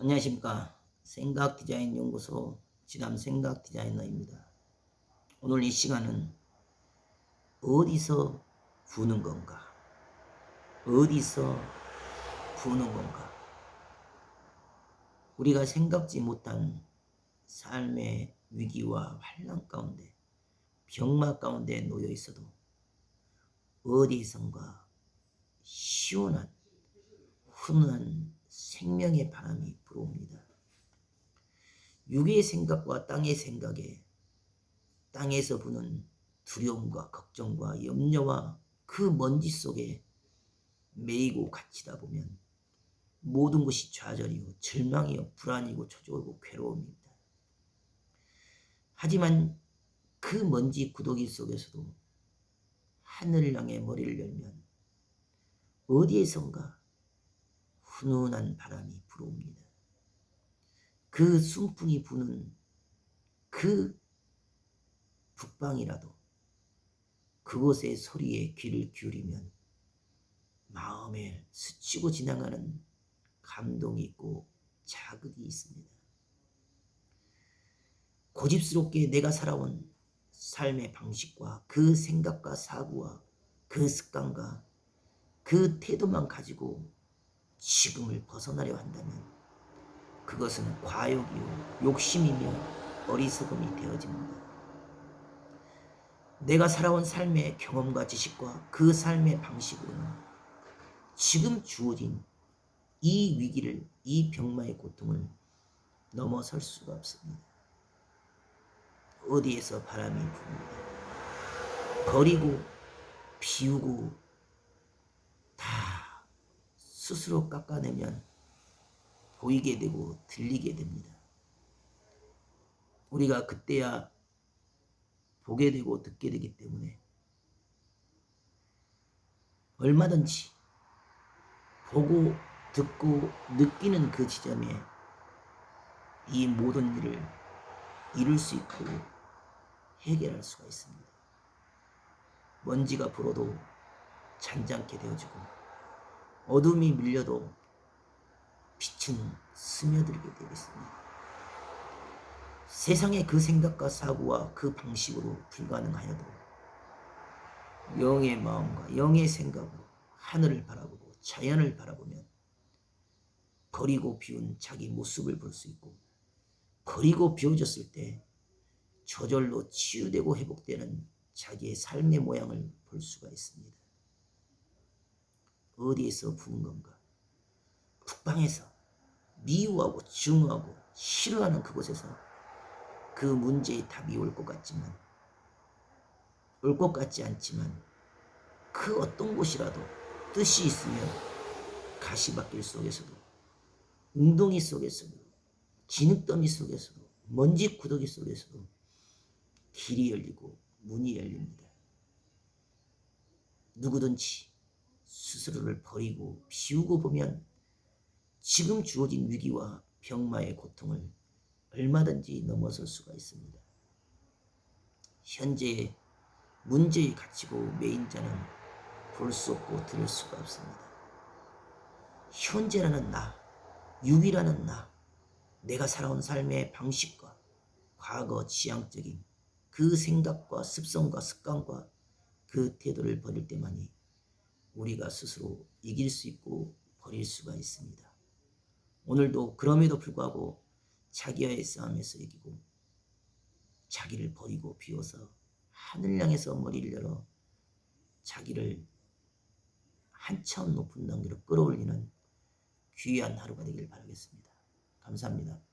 안녕하십니까. 생각 디자인 연구소 지담 생각 디자이너입니다. 오늘 이 시간은 어디서 부는 건가? 어디서 부는 건가? 우리가 생각지 못한 삶의 위기와 환란 가운데 병마 가운데 놓여 있어도 어디선가 시원한 훈훈한 생명의 바람이 불어옵니다. 육의 생각과 땅의 생각에 땅에서 부는 두려움과 걱정과 염려와 그 먼지 속에 매이고 갇히다 보면 모든 것이 좌절이요 절망이요 불안이고 초조하고 괴로움입니다. 하지만 그 먼지 구더기 속에서도 하늘을 향해 머리를 열면 어디에선가 훈훈한 바람이 불어옵니다. 그 순풍이 부는 그 북방이라도 그곳의 소리에 귀를 기울이면 마음에 스치고 지나가는 감동이 있고 자극이 있습니다. 고집스럽게 내가 살아온 삶의 방식과 그 생각과 사고와 그 습관과 그 태도만 가지고 지금을 벗어나려 한다면 그것은 과욕이요 욕심이며 어리석음이 되어집니다. 내가 살아온 삶의 경험과 지식과 그 삶의 방식으로는 지금 주어진 이 위기를 이 병마의 고통을 넘어설 수가 없습니다. 어디에서 바람이 붑니다. 버리고 비우고 다 스스로 깎아내면 보이게 되고 들리게 됩니다. 우리가 그때야 보게 되고 듣게 되기 때문에 얼마든지 보고 듣고 느끼는 그 지점에 이 모든 일을 이룰 수 있고 해결할 수가 있습니다. 먼지가 불어도 잔잔케 되어지고 어둠이 밀려도 빛은 스며들게 되어 있습니다. 세상의 그 생각과 사고와 그 방식으로 불가능하여도 영의 마음과 영의 생각으로 하늘을 바라보고 자연을 바라보면 버리고 비운 자기 모습을 볼 수 있고 버리고 비워졌을 때 저절로 치유되고 회복되는 자기의 삶의 모양을 볼 수가 있습니다. 어디에서 부은 건가? 북방에서 미워하고 증오하고 싫어하는 그곳에서 그 문제의 답이 올 것 같지만 올 것 같지 않지만 그 어떤 곳이라도 뜻이 있으면 가시밭길 속에서도 웅덩이 속에서도 진흙더미 속에서도 먼지 구더기 속에서도 길이 열리고 문이 열립니다. 누구든지 스스로를 버리고 비우고 보면 지금 주어진 위기와 병마의 고통을 얼마든지 넘어설 수가 있습니다. 현재의 문제에 갇히고 매인 자는 볼 수 없고 들을 수가 없습니다. 현재라는 나, 육이라는 나, 내가 살아온 삶의 방식과 과거 지향적인 그 생각과 습성과 습관과 그 태도를 버릴 때만이 우리가 스스로 이길 수 있고 버릴 수가 있습니다. 오늘도 그럼에도 불구하고 자기와의 싸움에서 이기고 자기를 버리고 비워서 하늘 향해서 머리를 열어 자기를 한참 높은 단계로 끌어올리는 귀한 하루가 되길 바라겠습니다. 감사합니다.